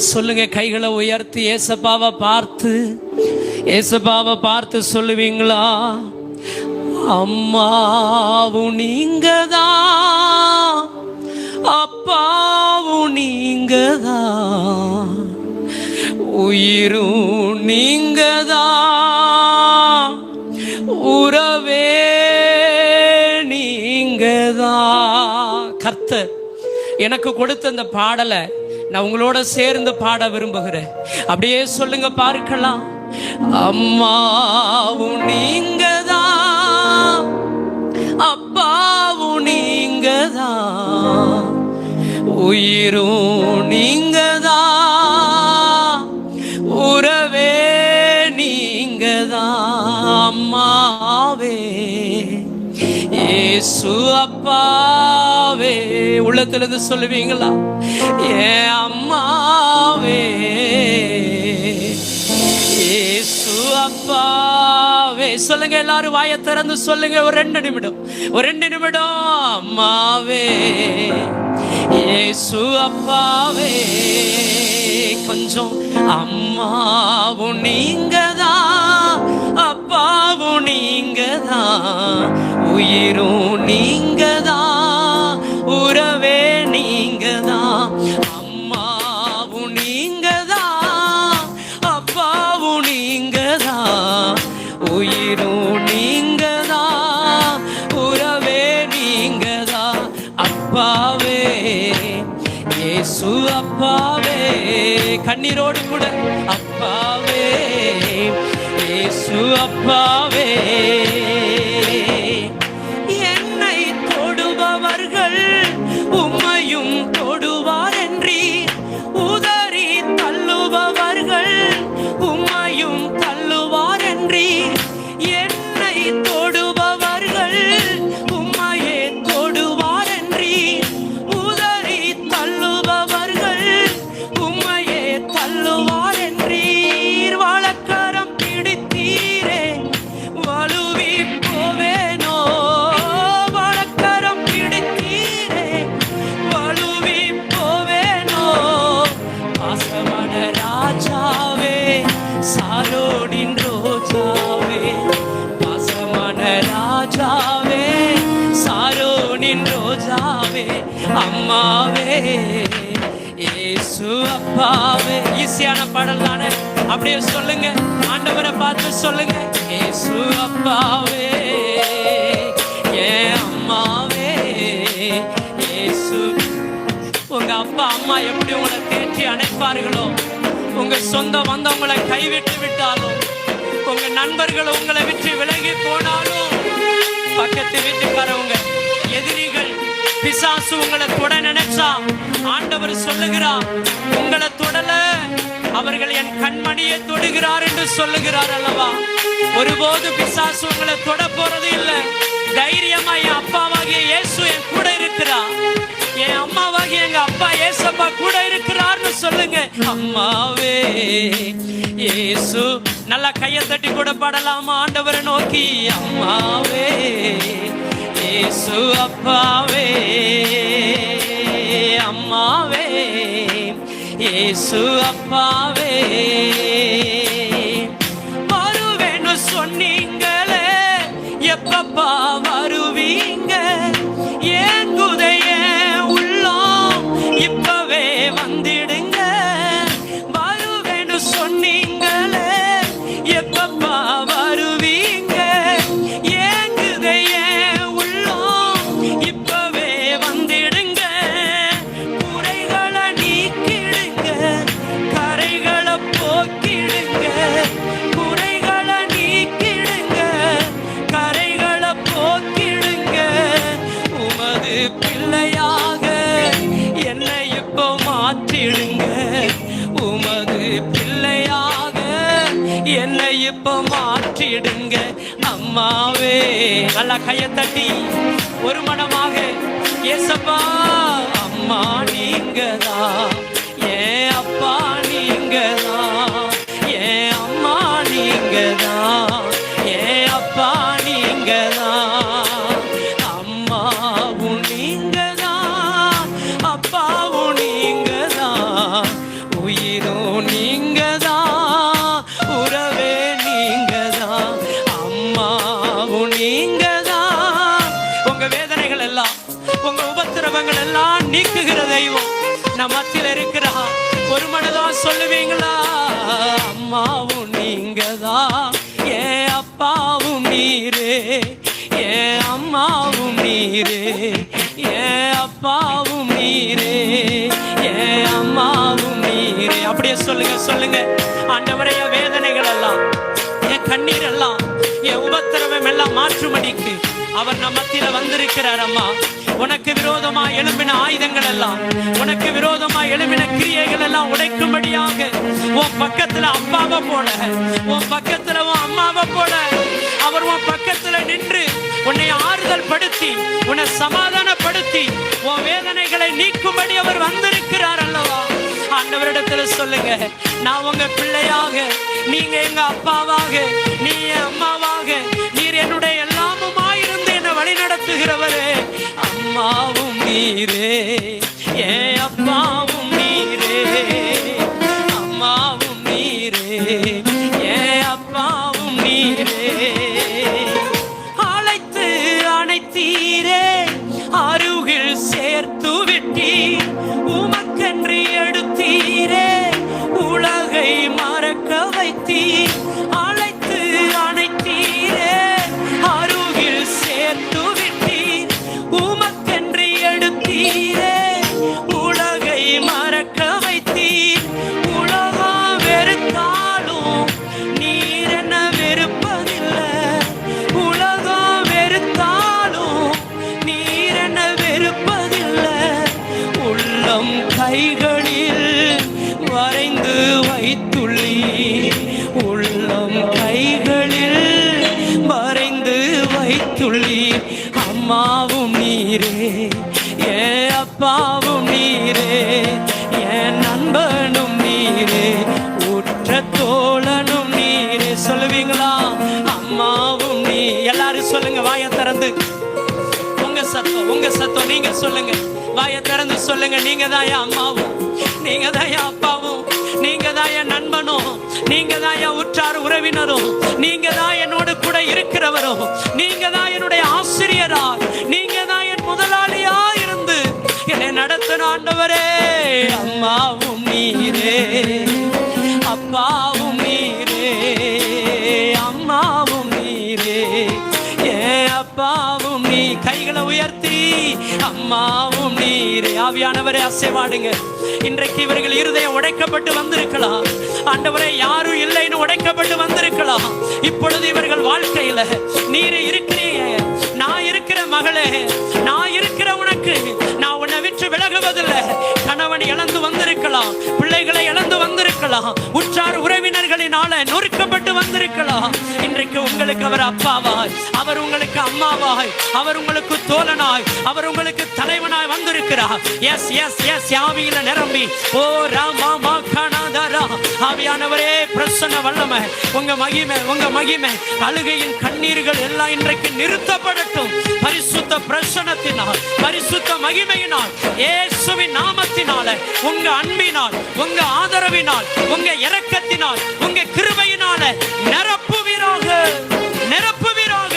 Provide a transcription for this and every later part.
சொல்லுங்க கைகளை உயர்த்தி ஏசப்பாவை பார்த்து ஏசப்பாவை பார்த்து சொல்லுவீங்களா? அம்மாவும் நீங்கதான் அப்பாவும் நீங்கதான் உயிரும் நீங்கதான் உறவே நீங்கதான் கர்த்தர் எனக்கு கொடுத்த இந்த பாடலை நான் உங்களோட சேர்ந்து பாட விரும்புகிறேன். அப்படியே சொல்லுங்க பார்க்கலாம். அம்மாவும் நீங்கதான் அப்பாவும் நீங்கதான் உயிரும் நீங்கதான் உறவே நீங்கதான் அம்மாவே ஏசு அப்பா. உள்ளத்துல இருந்து சொல்லுவீங்களா? ஏ அம்மாவே அப்பாவே. சொல்லுங்க எல்லாரும் வாய திறந்து சொல்லுங்க ஒரு ரெண்டு நிமிடம். ஒரு ரெண்டு நிமிடம் அம்மாவே ஏசு அப்பாவே. கொஞ்சம் அம்மாவும் நீங்கதா அப்பாவும் நீங்கதான் உயிரும் நீங்கதா உயிரும் நீங்கதா? உறவே நீங்கதா? அப்பாவே இயேசு அப்பாவே கண்ணீரோடு கூட. அப்பாவே இயேசு அப்பாவே. என்னை தொடுபவர்கள் உம்மை அம்மாவே ஏசு அப்பாவே. ஈஸியான பாடல் தானே? அப்படியே சொல்லுங்க. ஆண்டவரை பார்த்து சொல்லுங்க. ஏசு அப்பாவே. ஏ அம்மாவே. ஏசு உங்க அப்பா அம்மா எப்படி உங்களை தேற்றி அணைப்பார்களோ? உங்க சொந்த வந்தவங்களை கைவிட்டு விட்டாலும் உங்க நண்பர்கள் உங்களை விட்டு விலகி போனாலும் பக்கத்து வீட்டுக்காரவங்க எதிரிகள் பிசாசு உங்களை தொட நினைச்சா ஆண்டவர் சொல்லுகிறார் உங்களை தொடல அவர்கள் என் கண்மணியை தொடுகிறார் என்று சொல்லுகிறார் அல்லவா? ஒருபோது பிசாசு உங்களை தொட போறது இல்லை. தைரியமா என் அப்பாவாகிய இயேசு என் கூட இருக்கிறார். என் அம்மாவாகி எங்க அப்பா ஏசப்பா கூட இருக்கிறார்னு சொல்லுங்க. அம்மாவே ஏசு நல்லா கையை தட்டி கூட பாடலாமா? ஆண்டவரை நோக்கி அம்மாவே இயேசு அப்பாவே அம்மாவே இயேசு அப்பாவே. மாற்றிடுங்க உமது பிள்ளையாக என்னை இப்ப மாற்றிடுங்க. அம்மாவே. நல்லா கையை தட்டி. ஒரு மனமாக ஏசப்பா அம்மா நீங்கதா ஏ அப்பா பாவங்கள் எல்லாம் நீக்குகிற தெய்வம் நம்ம மத்தியில் இருக்கிறா. ஒரு மனதா சொல்லுவீங்களா? அம்மாவும் நீங்க தான் ஏ அப்பாவும் நீரே ஏ அம்மாவும் நீரே ஏ அப்பாவும் நீரே ஏ அம்மாவும் நீரே. அப்படியே சொல்லுங்க சொல்லுங்க. அந்த என் வேதனைகள் எல்லாம் என் கண்ணீர் எல்லாம் என் உபத்திரவம் எல்லாம் மாற்றுமடிக்கு அவர் நம்ம மத்தியில வந்திருக்கிறார் அம்மா. உனக்கு விரோதமா எழும்பின ஆயுதங்கள் எல்லாம் உனக்கு விரோதமா எழும்பின கிரியைகள் எல்லாம் உடைக்கும்படியாக உன் பக்கத்துல அப்பாவை போல உன் பக்கத்துல உன் அம்மாவை போல அவர் உன் பக்கத்துல நின்று உன்னை ஆறுதல் படுத்தி உன்னை சமாதானப்படுத்தி உன் வேதனைகளை நீக்கும்படி அவர் வந்திருக்கிறார் அல்லவா? ஆண்டவரிடத்துல சொல்லுங்க. நான் உங்க பிள்ளையாக நீங்க எங்க அப்பாவாக நீ என் அம்மாவாக நீர் என்னுடைய எல்லாமுமாயிருந்து என்னை வழி நடத்துகிறவரே அம்மாவும் நீரே. ஏ அப்பாவும் உமக்கென்று எடுத்தீரே. உலகை மறக்க வைத்தீர். உலகம் வெறுத்தாலும் நீர் என்ன வெறுப்பதில்லை. உலகம் வெறுத்தாலும் நீர் என்ன வெறுப்பதில்லை. உள்ளம் கைகளில் வரைந்து வைத்துள்ளீர். நீரே ஏ அப்பாவும் நீரே என் நண்பனும் நீரே உற்ற தோழனும் நீரே. சொல்லுவீங்களா? அம்மாவும் நீ எல்லாரும் சொல்லுங்க வாயை திறந்து. உங்க சத்தம் உங்க சத்தம் நீங்க சொல்லுங்க. வாயை திறந்து சொல்லுங்க நீங்க தான் என் அம்மாவும் நீங்க தான் என் அப்பாவும் நீங்க தான் என் நண்பனும் நீங்க தான் என் உற்றார் உறவினரும் நீங்க தான் என்னோட கூட இருக்கிறவரும் நீங்க தான் ஆண்டவரே அம்மாவும் நீரே அப்பாவும் நீரே அம்மாவும் நீரே ஏ அப்பாவும் நீ கைகளை உயர்த்தி அம்மாவும் நீரே. ஆவியானவரே அசைவாடுங்க. இன்றைக்கு இவர்கள் இருதயம் உடைக்கப்பட்டு வந்திருக்கலாம். ஆண்டவரே யாரும் இல்லைன்னு உடைக்கப்பட்டு வந்திருக்கலாம். இப்பொழுது இவர்கள் வாழ்க்கையில நீர் இருக்கிறீங்க நான் இருக்கிற மகளே நான் இருக்கிற உனக்கு. விலகுவதில்லை. கணவன் இழந்து வந்திருக்கலாம். பிள்ளைகளை இழந்து வந்திருக்கலாம். உற்றார் உறவினர்களினால நொறுக்கப்பட்டு வந்திருக்கலாம். இன்றைக்கு உங்களுக்கு அவர் அப்பாவாய் அவர் உங்களுக்கு அம்மாவாய் அவர் உங்களுக்கு தோழனாய் அவர் உங்களுக்கு தலைவனாய். வந்திருக்கிறார் எஸ் எஸ் எஸ் ஆவியில நிரம்பி. ஓ ராமா மா கணாதரா. ஆவியானவரே பிரசன்ன வல்லமை. உங்க மகிமை உங்க மகிமை. அழுகையின் கண்ணீர்கள் எல்லாம் இன்றைக்கு நிறுத்தப்படட்டும். பரிசுத்த பிரசனத்தினால் பரிசுத்த மகிமையினால் இயேசுவின் நாமத்தினால உங்க அன்பினால் உங்க ஆதரவினால் உங்க இரக்கத்தினால் உங்க கிருபையினால நிரப்புவீராக நிரப்புவீராக.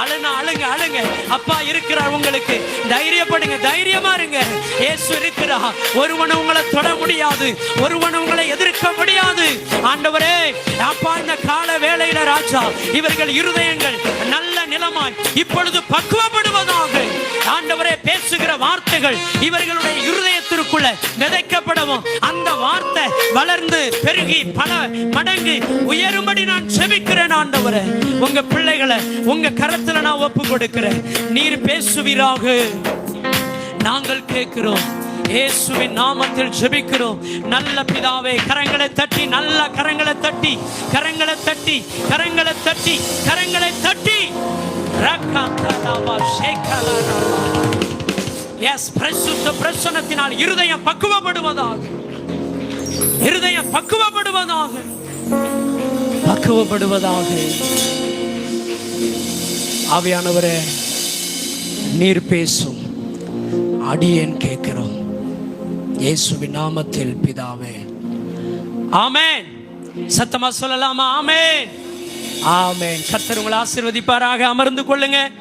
அழுனா அழுங்க அழுங்க. அப்பா இருக்கிறார் உங்களுக்கு. தைரியப்படுங்க தைரியமா இருங்க. இயேசு இருக்கிறா ஒருவன் உங்களை தொட முடியாது. ஒருவன் உங்களை எதிர்க்க முடியாது. ஆண்டவரே அப்பா இந்த கால வேலையில ராஜா இவர்கள் இருதயங்கள் நிலமாய் இப்பொழுது பக்குவப்படுவதாக ஆண்டவரே பேசுகிற வார்த்தைகள் இவர்களுடைய இருதயத்திற்குள்ள விதைக்கப்படவும். அந்த வார்த்தை வளர்ந்து பெருகி பல மடங்கு உயரும்படி நான் செபிக்கிறேன் ஆண்டவரே. உங்க பிள்ளைகளை உங்க கரத்துல நான் ஒப்பு கொடுக்கிறேன் நீர் பேசுவீராக. நாங்கள் கேட்கிறோம். இயேசுவின் நாமத்தில் ஜெபிக்கிறோம். நல்ல பிதாவே கரங்களை தட்டி நல்ல கரங்களை தட்டி கரங்களை தட்டி கரங்களை தட்டி கரங்களை தட்டி. எஸ் பிரசுத்த பிரசனத்தினால் இருதயம் பக்குவப்படுவதாக. இருதயம் பக்குவப்படுவதாக. பக்குவப்படுவதாக. ஆவியானவரே நீர் பேசும். அடியேன் கேட்கிறோம். இயேசுவின் நாமத்தில் பிதாவே. ஆமென். சத்தமா சொல்லலாமா? ஆமென். ஆமென். கர்த்தர் உங்களை ஆசீர்வதிப்பாராக. அமர்ந்து கொள்ளுங்க.